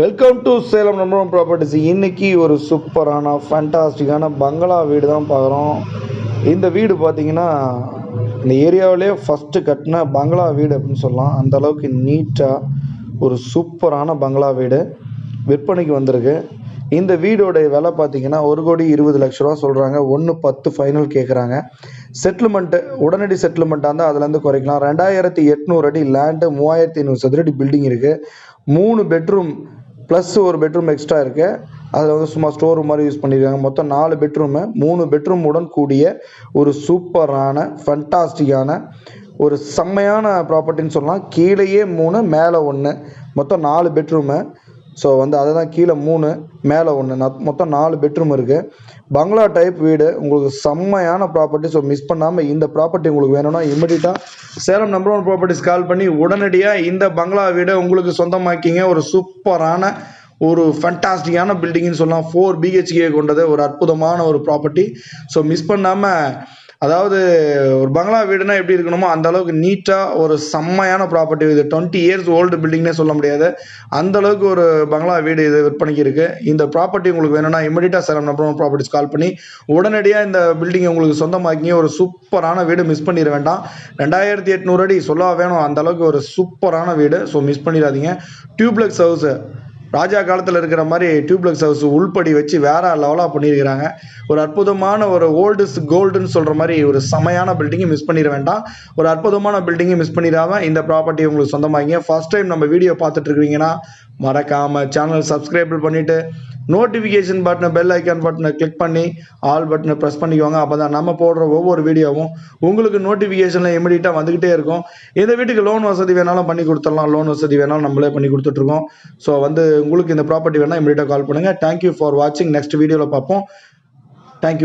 Welcome to Salem number one properties இன்னைக்கு ஒரு சூப்பரான ஃபேண்டாஸ்டிக்கான பங்களா வீடு தான் பார்க்குறோம். இந்த வீடு பார்த்தீங்கன்னா இந்த ஏரியாவிலே ஃபஸ்ட்டு கட்டின பங்களா வீடு அப்படின்னு சொல்லலாம். அந்த அளவுக்கு நீட்டாக ஒரு சூப்பரான பங்களா வீடு விற்பனைக்கு வந்திருக்கு. இந்த வீடோடைய விலை பார்த்தீங்கன்னா ஒரு கோடி இருபது லட்ச ரூபா சொல்கிறாங்க ஒன்று பத்து ஃபைனல் கேட்குறாங்க செட்டில்மெண்ட்டு உடனடி செட்டில்மெண்ட்டாக இருந்தால் அதுலேருந்து குறைக்கலாம். ரெண்டாயிரத்தி எட்நூறு அடி லேண்டு மூவாயிரத்தி ஐநூறு சதுரடி பில்டிங் இருக்குது மூணு பெட்ரூம் ப்ளஸ் ஒரு பெட்ரூம் எக்ஸ்ட்ரா இருக்குது அதில் வந்து சும்மா ஸ்டோர் ரூம் மாதிரி யூஸ் பண்ணியிருக்காங்க மொத்தம் நாலு பெட்ரூமு மூணு பெட்ரூமுடன் கூடிய ஒரு சூப்பரான ஃபண்டாஸ்டிக்கான ஒரு செம்மையான ப்ராப்பர்ட்டின்னு சொல்லலாம். கீழேயே மூணு மேலே ஒன்று மொத்தம் நாலு பெட்ரூமு ஸோ வந்து அதை தான் கீழே மூணு மேலே ஒன்று மொத்தம் நாலு பெட்ரூம் இருக்குது பங்களா டைப் வீடு. உங்களுக்கு செம்மையான ப்ராப்பர்ட்டி ஸோ மிஸ் பண்ணாமல் இந்த ப்ராப்பர்ட்டி உங்களுக்கு வேணும்னா இமிடியட்டாக Salem number one properties call பண்ணி உடனடியாக இந்த பங்களா வீடை உங்களுக்கு சொந்தமாக்கிங்க. ஒரு சூப்பரான ஒரு ஃபண்டாஸ்டிக்கான பில்டிங்னு சொல்லலாம். ஃபோர் பிஹெச்கே கொண்டது. ஒரு அற்புதமான ஒரு ப்ராப்பர்ட்டி ஸோ மிஸ் பண்ணாமல் அதாவது ஒரு பங்களா வீடுனா எப்படி இருக்கணுமோ அந்த அளவுக்கு நீட்டாக ஒரு செம்மையான ப்ராப்பர்ட்டி இது டுவெண்ட்டி இயர்ஸ் ஓல்டு பில்டிங்னே சொல்ல முடியாது. அந்த அளவுக்கு ஒரு பங்களா வீடு இது விற்பனைக்கு இருக்கு இந்த ப்ராப்பர்ட்டி உங்களுக்கு வேணும்னா இமீடியட்டாக சேலம் நம்பர் ப்ராப்பர்ட்டிஸ் கால் பண்ணி உடனடியாக இந்த பில்டிங் உங்களுக்கு சொந்தமாக்கி ஒரு சூப்பரான வீடு மிஸ் பண்ணிட வேண்டாம். ரெண்டாயிரத்தி எட்நூறு அடி சொல்ல வேணும் அந்த அளவுக்கு ஒரு சூப்பரான வீடு. ஸோ மிஸ் பண்ணிடாதீங்க. டியூப்ளெக்ஸ் ஹவுஸு ராஜா காலத்தில் இருக்கிற மாதிரி டியூப்ளெக்ஸ் ஹவுஸ் உள்படி வச்சு வேற லெவலாக பண்ணியிருக்கிறாங்க. ஒரு அற்புதமான ஒரு ஓல்டுஸ் கோல்டுன்னு சொல்கிற மாதிரி ஒரு செமையான பில்டிங்கை மிஸ் பண்ணிட வேண்டாம். ஒரு அற்புதமான பில்டிங்கை மிஸ் பண்ணிடாம இந்த ப்ராப்பர்ட்டி உங்களுக்கு சொந்தமாகிங்க ஃபர்ஸ்ட் டைம் நம்ம வீடியோ பார்த்துட்டு இருக்கிறீங்கன்னா மறக்காமல் சேனல் சப்ஸ்கிரைபிள் பண்ணிவிட்டு நோட்டிஃபிகேஷன் பட்டனை பெல் ஐக்கான் பட்டனை கிளிக் பண்ணி ஆல் பட்டனை ப்ரெஸ் பண்ணிக்கோங்க. அப்போ தான் நம்ம போடுற ஒவ்வொரு வீடியோவும் உங்களுக்கு நோட்டிஃபிகேஷனில் இமீடியட்டாக வந்துக்கிட்டே இருக்கும். இந்த வீட்டுக்கு லோன் வசதி வேணாலும் பண்ணி கொடுத்துடலாம். லோன் வசதி வேணாலும் நம்மளே பண்ணி கொடுத்துட்ருக்கோம் ஸோ வந்து உங்களுக்கு இந்த ப்ராப்பர்ட்டி வேணால் இமீடியட்டாக கால் பண்ணுங்கள் தேங்க்யூ ஃபார் வாட்சிங் நெக்ஸ்ட் வீடியோவில் பார்ப்போம். தேங்க்யூ